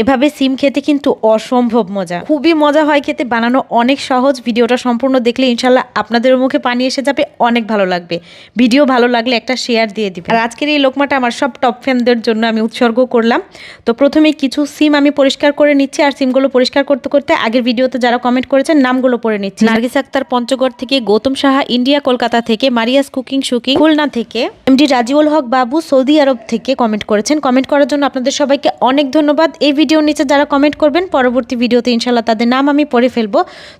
এভাবে সিম খেতে কিন্তু অসম্ভব মজা। খুবই মজা হয় খেতে, বানানো অনেক সহজ, ভিডিওটা সম্পূর্ণ দেখলে ইনশাল্লাহ আপনাদের মুখে পানি এসে যাবে, অনেক ভালো লাগবে। ভিডিও ভালো লাগলে একটা শেয়ার দিয়ে দিবে আর আজকের এই লোকমাটা আমার সব টপ ফ্যানদের জন্য আমি উৎসর্গ করলাম। তো প্রথমে কিছু সিম আমি পরিষ্কার করে নিচ্ছি, আর সিমগুলো পরিষ্কার করতে করতে আগের ভিডিওতে যারা কমেন্ট করেছেন, নামগুলো পড়ে নিচ্ছি। নার্গিস আক্তার, পঞ্চগড় থেকে, গৌতম সাহা, ইন্ডিয়া, কলকাতা থেকে, মারিয়াস কুকিং শুকিং খুলনা থেকে, এমডি রাজিউল হক বাবু, সৌদি আরব থেকে কমেন্ট করেছেন। কমেন্ট করার জন্য আপনাদের সবাইকে অনেক ধন্যবাদ। এই ভিডিওর নিচে যারা কমেন্ট করবেন, পরবর্তী ভিডিওতে ইনশাল্লাহ তাদের নাম আমি পড়ে ফেলব।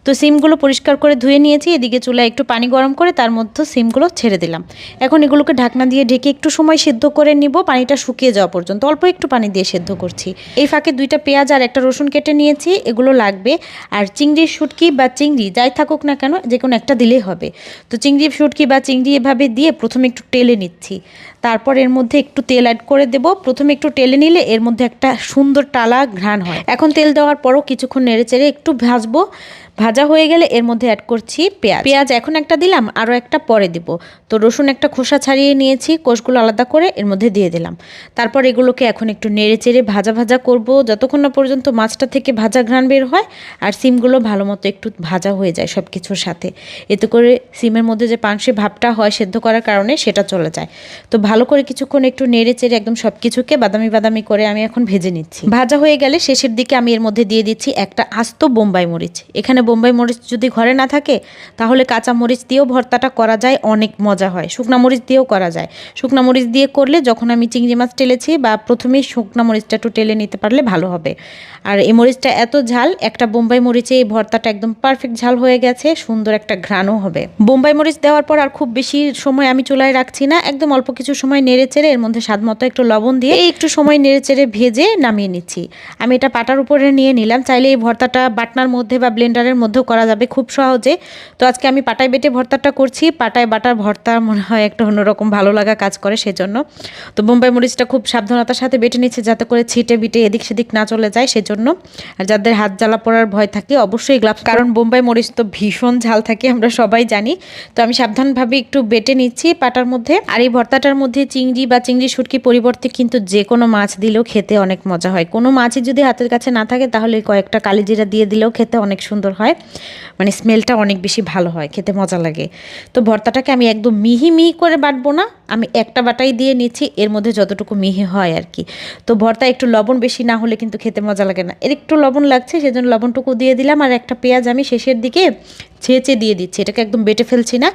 তো সিমগুলো পরিষ্কার করে ধুয়ে নিয়েছি, এদিকে চুলায় একটু পানি গরম করে তার মধ্যে সিমগুলো ছেড়ে দিলাম। এখন এগুলোকে ঢাকনা দিয়ে ঢেকে একটু সময় সিদ্ধ করে নিব, পানিটা শুকিয়ে যাওয়া পর্যন্ত। অল্প একটু পানি দিয়ে সেদ্ধ করছি। এই ফাঁকে দুইটা পেঁয়াজ আর একটা রসুন কেটে নিয়েছি, এগুলো লাগবে। আর চিংড়ির শুটকি বা চিংড়ি যাই থাকুক না কেন যে কোনো একটা দিলেই হবে। তো চিংড়ি শুটকি বা চিংড়ি এভাবে দিয়ে প্রথমে একটু টেলে নিচ্ছি। তারপর এর মধ্যে একটু তেল অ্যাড করে দেব। প্রথমে একটু টেলে নিলে এর মধ্যে একটা সুন্দর টালা ঘ্রাণ হয়। এখন তেল দেওয়ার পরও কিছুক্ষণ নেড়ে চেড়ে একটু ভাজবো। ভাজা হয়ে গেলে এর মধ্যে অ্যাড করছি পেঁয়াজ। পেঁয়াজ এখন একটা দিলাম, আরও একটা পরে দিব। তো রসুন একটা খোসা ছাড়িয়ে নিয়েছি, কোষগুলো আলাদা করে এর মধ্যে দিয়ে দিলাম। তারপর এগুলোকে এখন একটু নেড়ে চেড়ে ভাজা ভাজা করব, যতক্ষণ না পর্যন্ত মাছটা থেকে ভাজা ঘ্রাণ বের হয় আর সিমগুলো ভালো মতো একটু ভাজা হয়ে যায় সব কিছুর সাথে। এতে করে সিমের মধ্যে যে পাংশে ভাবটা হয় সেদ্ধ করার কারণে সেটা চলে যায়। তো ভালো করে কিছুক্ষণ একটু নেড়ে চেড়ে একদম সব কিছুকে বাদামি বাদামি করে আমি এখন ভেজে নিচ্ছি। ভাজা হয়ে গেলে শেষের দিকে আমি এর মধ্যে দিয়ে দিচ্ছি একটা আস্ত বোম্বাই মরিচ। এখানে বোম্বাই মরিচ যদি ঘরে না থাকে, তাহলে কাঁচা মরিচ দিয়েও ভর্তাটা করা যায়, অনেক মজা হয়। শুকনা মরিচ দিয়েও করা যায়। শুকনা মরিচ দিয়ে করলে যখন আমি চিংড়ি মাছ টেলেছি বা প্রথমেই শুকনা মরিচটা একটু টেলে নিতে পারলে ভালো হবে। আর এই মরিচটা এত ঝাল, একটা বোম্বাই মরিচে এই ভর্তাটা একদম পারফেক্ট ঝাল হয়ে গেছে, সুন্দর একটা ঘ্রাণও হবে। বোম্বাই মরিচ দেওয়ার পর আর খুব বেশি সময় আমি চুলায় রাখছি না, একদম অল্প কিছু সময় নেড়ে চেড়ে এর মধ্যে স্বাদ মতো একটু লবণ দিয়ে একটু সময় নেড়ে চেড়ে ভেজে নামিয়ে নিচ্ছি। আমি এটা পাটার উপরে নিয়ে নিলাম, চাইলে এই ভর্তাটা বাটনার মধ্যে বা ব্লেন্ডারের মধ্যেও করা যাবে খুব সহজে। তো আজকে আমি পাটায় বেটে ভর্তাটা করছি। পাটায় বাটার ভর্তা মনে হয় একটা অন্যরকম ভালো লাগা কাজ করে সেজন্য। তো বোম্বাই মরিচটা খুব সাবধানতার সাথে বেটে নিচ্ছে যাতে করে ছিটে বিটে এদিক সেদিক না চলে যায় সেজন্য। আর যাদের হাত জ্বালা পড়ার ভয় থাকে অবশ্যই গ্লাভস কারণ বোম্বাই মরিচ তো ভীষণ ঝাল থাকে, আমরা সবাই জানি। তো আমি সাবধানভাবে একটু বেটে নিচ্ছি পাটার মধ্যে। আর এই ভর্তাটার মধ্যে চিংড়ি বা চিংড়ি শুটকি পরিবর্তে কিন্তু যে কোনো মাছ দিলেও খেতে অনেক মজা হয়। কোনো মাছই যদি হাতের কাছে না থাকে তাহলে কয়েকটা কালিজিরা দিয়ে দিলেও খেতে অনেক সুন্দর হয় মানে স্মেলটা অনেক বেশি ভালো হয়, খেতে মজা লাগে। তো ভর্তাটাকে আমি একদম মিহি মিহি করে বাটবো না, আমি একটা বাটাই দিয়ে নিচ্ছি, এর মধ্যে যতটুকু মিহি হয় আর কি। তো ভর্তা একটু লবণ বেশি না হলে কিন্তু খেতে মজা লাগে না। এর একটু লবণ লাগছে, সেজন্য লবণটুকু দিয়ে দিলাম, আর একটা পেঁয়াজ আমি শেষের দিকে ছেঁচে দিয়ে দিচ্ছি, এটাকে একদম বেটে ফেলছি না।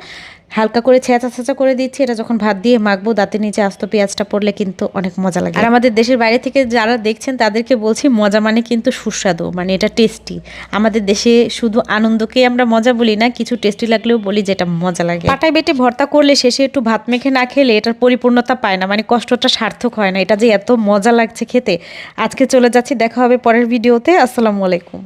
হালকা করে ছেঁচা ছেঁচা করে দিচ্ছি। এটা যখন ভাত দিয়ে মাখবো দাঁতের নিচে আস্ত পেঁয়াজটা পড়লে কিন্তু অনেক মজা লাগে। আর আমাদের দেশের বাইরে থেকে যারা দেখছেন, তাদেরকে বলছি মজা মানে কিন্তু সুস্বাদু মানে এটা টেস্টি আমাদের দেশে শুধু আনন্দকে আমরা মজা বলি না, কিছু টেস্টি লাগলেও বলি যেটা মজা লাগে। পাটায় বেটে ভর্তা করলে শেষে একটু ভাত মেখে না খেলে এটার পরিপূর্ণতা পায় না মানে কষ্টটা সার্থক হয় না। এটা যে এত মজা লাগছে খেতে। আজকে চলে যাচ্ছি, দেখা হবে পরের ভিডিওতে আসসালামু আলাইকুম।